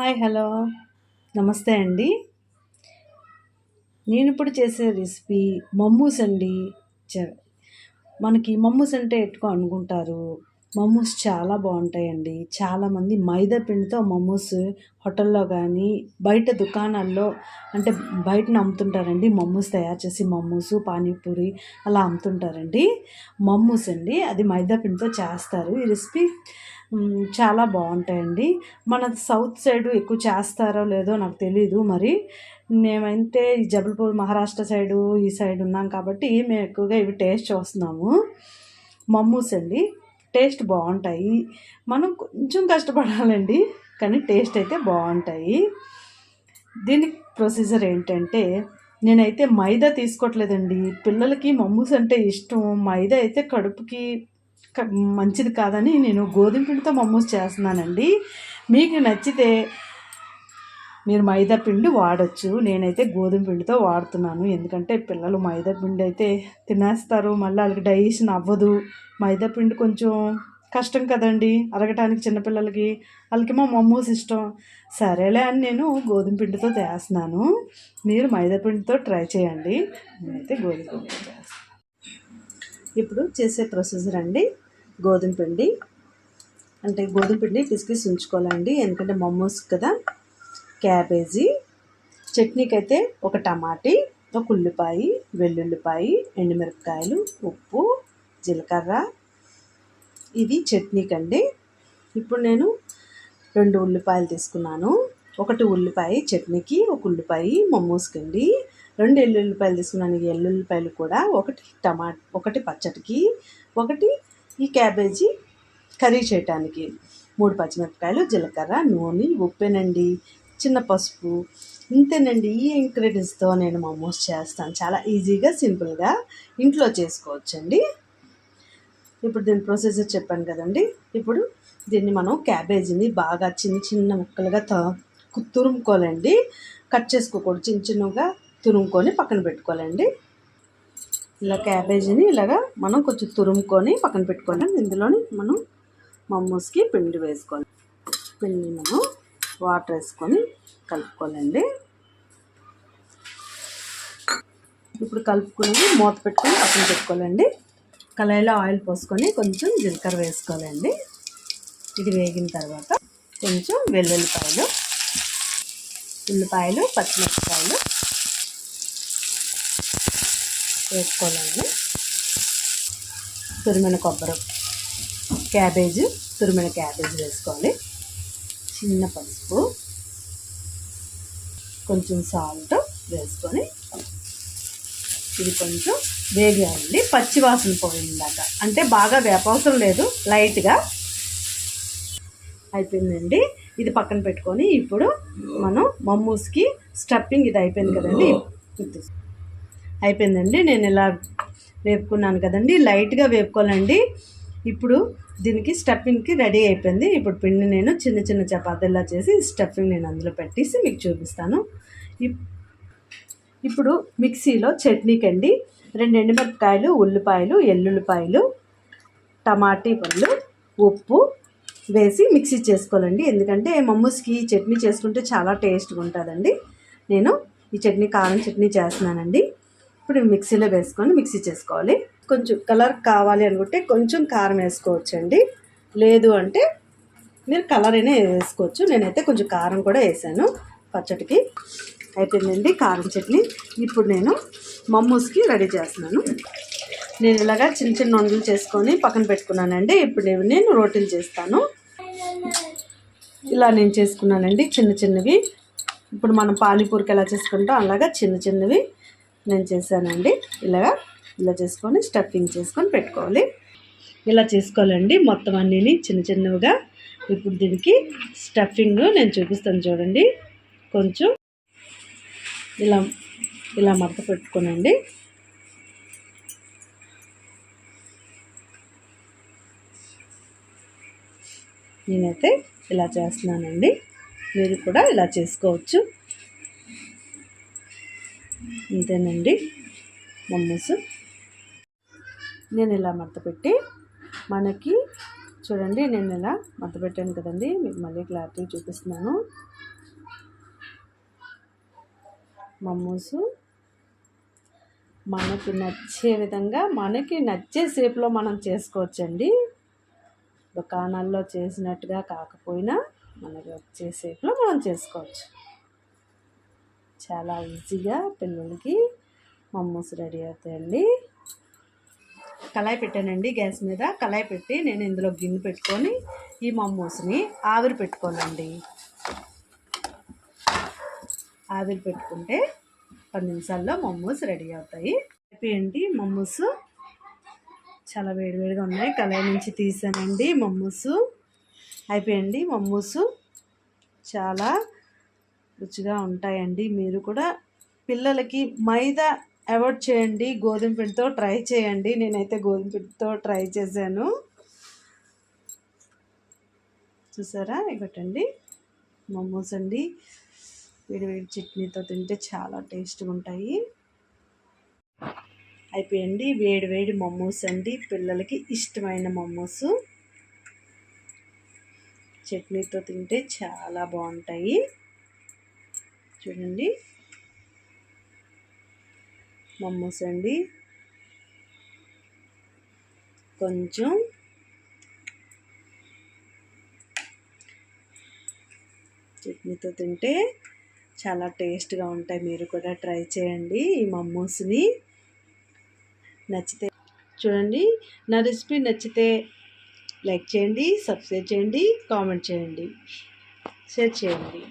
Hi hello. నమస్తే అండి. నేను ఇప్పుడు చేసే రెసిపీ మమ్మూస్ అండి. మనకి మమ్మూస్ అంటే ఎట్టుకో అనుకుంటారు. మమ్మూస్ చాలా బాగుంటాయండి. చాలామంది మైదా పిండితో మమ్మూస్ హోటల్లో కానీ బయట దుకాణాల్లో అంటే బయటన అమ్ముతుంటారండి మమ్మూస్ తయారు చేసి మమ్మూసు పానీపూరి అలా అమ్ముతుంటారండి. మమ్మూస్ అండి అది మైదా పిండితో చేస్తారు. ఈ రెసిపీ చాలా బాగుంటాయండి. మన సౌత్ సైడ్ ఎక్కువ చేస్తారో లేదో నాకు తెలీదు. మరి మేమైతే ఈ జబల్పూర్ మహారాష్ట్ర సైడు ఈ సైడ్ ఉన్నాం కాబట్టి మేము ఎక్కువగా ఇవి టేస్ట్ చూస్తున్నాము. మమ్మూస్ అండి. టేస్ట్ బాగుంటాయి. మనం కొంచెం కష్టపడాలండి కానీ టేస్ట్ అయితే బాగుంటాయి. దీనికి ప్రొసీజర్ ఏంటంటే నేనైతే మైదా తీసుకోవట్లేదండి. పిల్లలకి మమ్మూస్ అంటే ఇష్టం. మైదా అయితే కడుపుకి క- మంచిది కాదని నేను గోధుమ పిండితో మమ్మూస్ చేస్తున్నానండి. మీకు నచ్చితే మీరు మైదా పిండి వాడచ్చు నేనైతే గోధుమ పిండితో వాడుతున్నాను ఎందుకంటే పిల్లలు మైదా పిండి అయితే తినేస్తారు మళ్ళీ వాళ్ళకి డైజెషన్ అవ్వదు మైదా పిండి కొంచెం కష్టం కదండి అరగటానికి చిన్నపిల్లలకి వాళ్ళకేమో మమ్మూస్ ఇష్టం సరేలే అని నేను గోధుమ పిండితో చేస్తున్నాను మీరు మైదా పిండితో ట్రై చేయండి నేనైతే గోధుమ పిండి చేస్తాను ఇప్పుడు చేసే ప్రొసీజర్ అండి గోధుమ పిండి అంటే గోధుమ పిండి పిసికిసి ఉంచుకోవాలండి ఎందుకంటే మమ్మూస్ కదా క్యాబేజీ చట్నీకి అయితే ఒక టమాటీ ఒక ఉల్లిపాయ వెల్లుల్లిపాయ ఎండుమిరపకాయలు ఉప్పు జీలకర్ర. ఇది చట్నీకి అండి ఇప్పుడు నేను రెండు ఉల్లిపాయలు తీసుకున్నాను. ఒకటి ఉల్లిపాయ చట్నీకి ఒక ఉల్లిపాయ మమ్మూసుకండి రెండు ఎల్లుల్లిపాయలు తీసుకున్నాను. ఈ ఎల్లుల్లిపాయలు కూడా ఒకటి టమా ఒకటి పచ్చడికి ఒకటి ఈ క్యాబేజీ కర్రీ చేయటానికి. మూడు పచ్చిమిరపకాయలు జీలకర్ర నూనె ఉప్పేనండి. చిన్న పసుపు ఇంతేనండి ఈ ఇంగ్రీడియంట్స్తో నేను మోమోస్ చేస్తాను. చాలా ఈజీగా సింపుల్గా ఇంట్లో చేసుకోవచ్చండి. ఇప్పుడు దీని ప్రొసీజర్ చెప్పాను కదండి. ఇప్పుడు దీన్ని మనం క్యాబేజీని బాగా చిన్న చిన్న ముక్కలుగా త తురుముకోవాలండి. కట్ చేసుకోకూడదు చిన్న చిన్నగా తురుముకొని పక్కన పెట్టుకోవాలండి. ఇలా క్యాబేజీని ఇలాగా మనం కొంచెం తురుముకొని పక్కన పెట్టుకోవాలి. ఇందులోని మనం మమ్మూస్కి పిండి వేసుకోవాలి. పిండి మనం వాటర్ వేసుకొని కలుపుకోవాలండి. ఇప్పుడు కలుపుకుని మూత పెట్టుకొని పక్కన పెట్టుకోవాలండి. కళాయిలో ఆయిల్ పోసుకొని కొంచెం జీలకర్ర వేసుకోవాలండి. ఇది వేగిన తర్వాత కొంచెం వెల్లుల్లిపాయలు ఉల్లిపాయలు పచ్చిమిరపకాయలు వేసుకోవాలండి. తురిమిన కొబ్బరి క్యాబేజ్ తురిమిన క్యాబేజ్ వేసుకోవాలి. చిన్న పసుపు కొంచెం సాల్ట్ వేసుకొని ఇది కొంచెం వేగండి పచ్చివాసన పోయిందాక అంటే బాగా వేపవసరం లేదు లైట్గా అయిపోయిందండి. ఇది పక్కన పెట్టుకొని ఇప్పుడు మనం మమ్మూస్కి స్టఫింగ్ ఇది అయిపోయింది కదండి. అయిపోయిందండి. నేను ఇలా వేపుకున్నాను కదండి. లైట్గా వేపుకోవాలండి. ఇప్పుడు దీనికి స్టఫింగ్కి రెడీ అయిపోయింది. ఇప్పుడు పిండి నేను చిన్న చిన్న చపాతీలా చేసి స్టఫింగ్ నేను అందులో పెట్టేసి మీకు చూపిస్తాను. ఇప్- ఇప్పుడు మిక్సీలో చట్నీకి అండి రెండు ఎండుమిరపకాయలు ఉల్లిపాయలు ఎల్లుల్లిపాయలు టమాటీ పళ్ళు ఉప్పు వేసి మిక్సీ చేసుకోవాలండి. ఎందుకంటే మమ్మూస్కి చట్నీ చేసుకుంటే చాలా టేస్ట్గా ఉంటుందండి. నేను ఈ చట్నీ కారం చట్నీ చేస్తున్నానండి. ఇప్పుడు మిక్సీలో వేసుకొని మిక్సీ చేసుకోవాలి. కొంచెం కలర్ కావాలి అనుకుంటే కొంచెం కారం వేసుకోవచ్చండి. లేదు అంటే మీరు కలర్ అయినా వేసుకోవచ్చు. నేనైతే కొంచెం కారం కూడా వేసాను పచ్చడికి అయిపోయిందండి కారం చట్నీ. ఇప్పుడు నేను మమ్మూస్కి రెడీ చేస్తున్నాను. నేను ఇలాగా చిన్న చిన్న వంటలు చేసుకొని పక్కన పెట్టుకున్నానండి. ఇప్పుడు నేను నేను రోటీలు చేస్తాను. ఇలా నేను చేసుకున్నానండి చిన్న చిన్నవి. ఇప్పుడు మనం పానీపూరికి ఎలా చేసుకుంటాం అలాగా చిన్న చిన్నవి నేను చేశానండి. ఇలాగా ఇలా చేసుకొని స్టఫింగ్ చేసుకొని పెట్టుకోవాలి. ఇలా చేసుకోవాలండి. మొత్తం అన్నీ చిన్న చిన్నవిగా. ఇప్పుడు దీనికి స్టఫింగ్ నేను చూపిస్తాను చూడండి. కొంచెం ఇలా ఇలా మడత పెట్టుకోనండి. నేనైతే ఇలా చేస్తున్నానండి. మీరు కూడా ఇలా చేసుకోవచ్చు. అంతేనండి మమ్మూసు నేను ఇలా మడత మనకి చూడండి నేను ఇలా మడతపెట్టాను కదండి మీకు మళ్ళీ క్లారిటీ చూపిస్తున్నాను. మమ్మూసు మనకి నచ్చే విధంగా మనకి నచ్చే షేప్లో మనం చేసుకోవచ్చండి. దుకాణాల్లో చేసినట్టుగా కాకపోయినా మనకి వచ్చే షేప్లో మనం చేసుకోవచ్చు. చాలా ఈజీగా పిల్లలకి మమ్మూస్ రెడీ అవుతాయండి. కళాయి పెట్టానండి గ్యాస్ మీద. కళాయి పెట్టి నేను ఇందులో గిన్నె పెట్టుకొని ఈ మమ్మూస్ని ఆవిరి పెట్టుకోనండి ఆవిరి పెట్టుకుంటే పది నిమిషాల్లో మమ్మూస్ రెడీ అవుతాయి. అయిపోయండి మమ్మూస్ చాలా వేడివేడిగా ఉన్నాయి. కళాయి నుంచి తీసానండి మమ్మూస్ అయిపోయండి మమ్మూస్ చాలా రుచిగా ఉంటాయండి. మీరు కూడా పిల్లలకి మైదా అవాయిడ్ చేయండి గోధుమ పిండితో ట్రై చేయండి. నేనైతే గోధుమ పిండితో ట్రై చేశాను. చూసారా? ఇవ్వటండి మోమోస్ అండి. వేడి వేడి చట్నీతో తింటే చాలా టేస్ట్గా ఉంటాయి. అయిపోయండి. వేడి వేడి మోమోస్ అండి. పిల్లలకి ఇష్టమైన మోమోస్. చట్నీతో తింటే చాలా బాగుంటాయి. చూడండి. మమ్మోస్ అండి. కొంచెం చట్నీతో తింటే చాలా టేస్ట్గా ఉంటాయి. మీరు కూడా ట్రై చేయండి ఈ మమ్మోస్ని. నచ్చితే చూడండి. నా రెసిపీ నచ్చితే లైక్ చేయండి సబ్స్క్రైబ్ చేయండి కామెంట్ చేయండి. షేర్ చేయండి.